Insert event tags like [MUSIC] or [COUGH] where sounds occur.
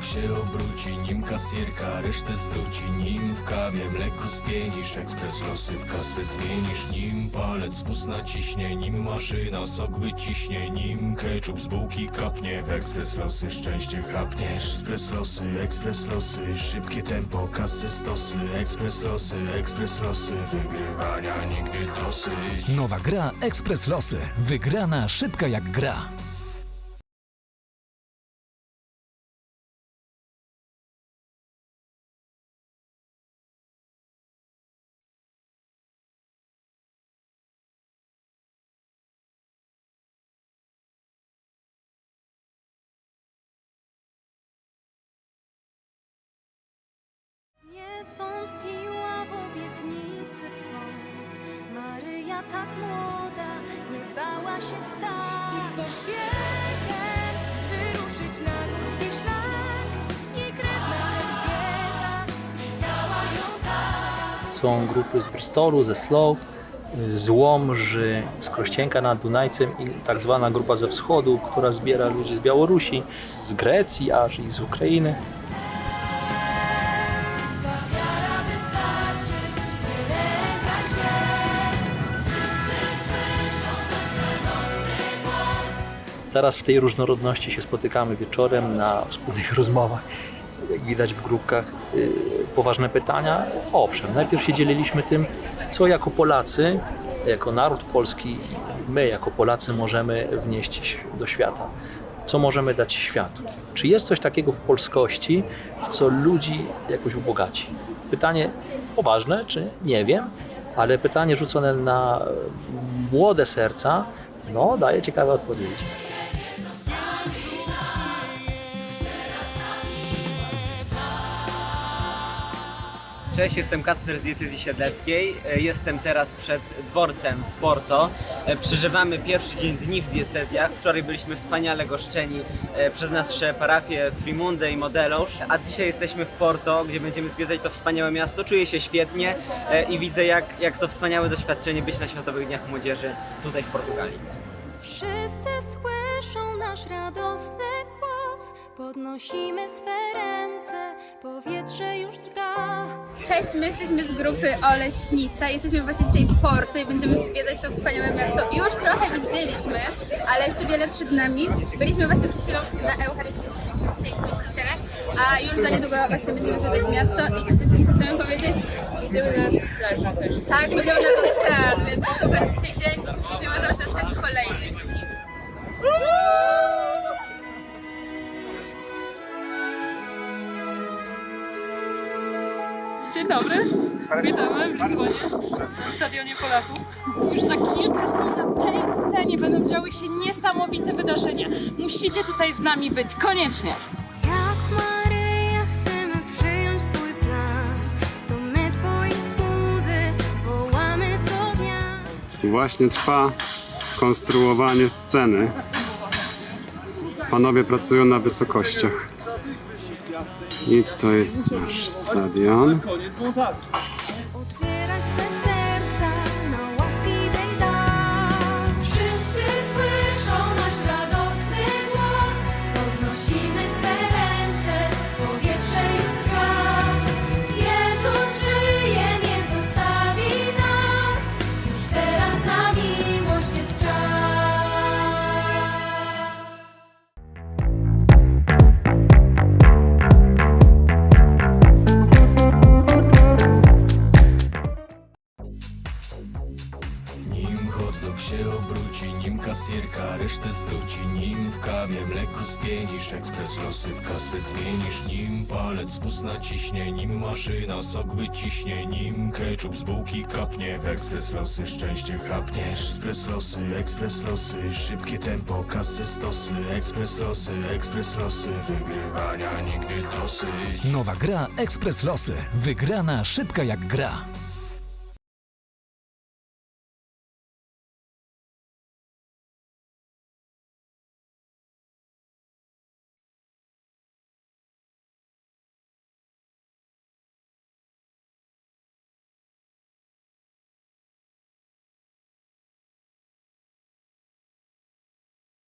Obok się obróci, nim kasjerka resztę zwróci Nim w kawie. Mleko spienisz, ekspres losy w kasę zmienisz Nim. Palec spust naciśnie, nim maszyna sok wyciśnie Nim. Keczup z bułki kapnie, w ekspres losy szczęście chapniesz. Ekspres losy, ekspres losy, szybkie tempo, kasy stosy. Ekspres losy, ekspres losy, wygrywania nigdy dosy. Nowa gra Ekspres Losy, wygrana szybka jak gra. Obietnicę Twą Maryja tak młoda, nie bała się wstać. I z pośpiechem wyruszyć na górski szlak. Krewna Elżbieta witała ją tak. Są grupy z Bristolu, ze y, z Łomży, z Krościenka nad Dunajcem i tak zwana grupa ze wschodu, która zbiera ludzi z Białorusi, z Grecji aż i z Ukrainy. Teraz w tej różnorodności się spotykamy wieczorem na wspólnych [LAUGHS] rozmowach. Jak widać w grupkach, y, poważne pytania. Owszem, najpierw się dzieliliśmy tym, co jako Polacy, jako naród polski, my jako Polacy możemy wnieść do świata. Co możemy dać światu? Czy jest coś takiego w polskości, co ludzi jakoś ubogaci? Pytanie poważne, czy nie wiem, ale pytanie rzucone na młode serca, no, daje ciekawe odpowiedzi. Cześć, jestem Kasper z diecezji siedleckiej. E, Jestem teraz przed dworcem w Porto. E, Przeżywamy pierwszy dzień dni w diecezjach. Wczoraj byliśmy wspaniale goszczeni e, przez nasze parafie Frimunde i Modelosz, a dzisiaj jesteśmy w Porto, gdzie będziemy zwiedzać to wspaniałe miasto. Czuję się świetnie i widzę jak, jak to wspaniałe doświadczenie być na Światowych Dniach Młodzieży tutaj w Portugalii. Wszyscy słyszą nasz radosny głos Podnosimy swe ręce, powietrze już drga Cześć, my jesteśmy z grupy Oleśnica. Jesteśmy właśnie dzisiaj w Porto i będziemy zwiedzać to wspaniałe miasto. Już trochę widzieliśmy, ale jeszcze wiele przed nami. Byliśmy właśnie przed chwilą na pięknym kościele, a już za niedługo właśnie będziemy zwiedzać miasto i chcemy powiedzieć? Idziemy na plażę też. Tak, będziemy na ocean, więc super dzisiaj dzień. Możemy się kolejnych Dzień dobry, witamy w Lizbonie, w Stadionie Polaków. Już za kilka dni na tej scenie będą działy się niesamowite wydarzenia. Musicie tutaj z nami być, koniecznie. Jak Maryja chcemy przyjąć Twój plan To my Twoi słudzy wołamy co dnia Właśnie trwa konstruowanie sceny. Panowie pracują na wysokościach. I to jest nasz stadion. Otwierać swe Dog się obróci, nim kasjerka resztę zwróci. Nim w kawie mleko spienisz, ekspres losy w kasę zmienisz. Nim palec spust naciśnie, nim maszyna sok wyciśnie. Nim ketchup z bułki kapnie, w ekspres losy szczęście chapniesz. Ekspres losy, ekspres losy, szybkie tempo, kasy stosy. Ekspres losy, ekspres losy, wygrywania nigdy dosyć. Nowa gra Ekspres Losy. Wygrana szybka jak gra.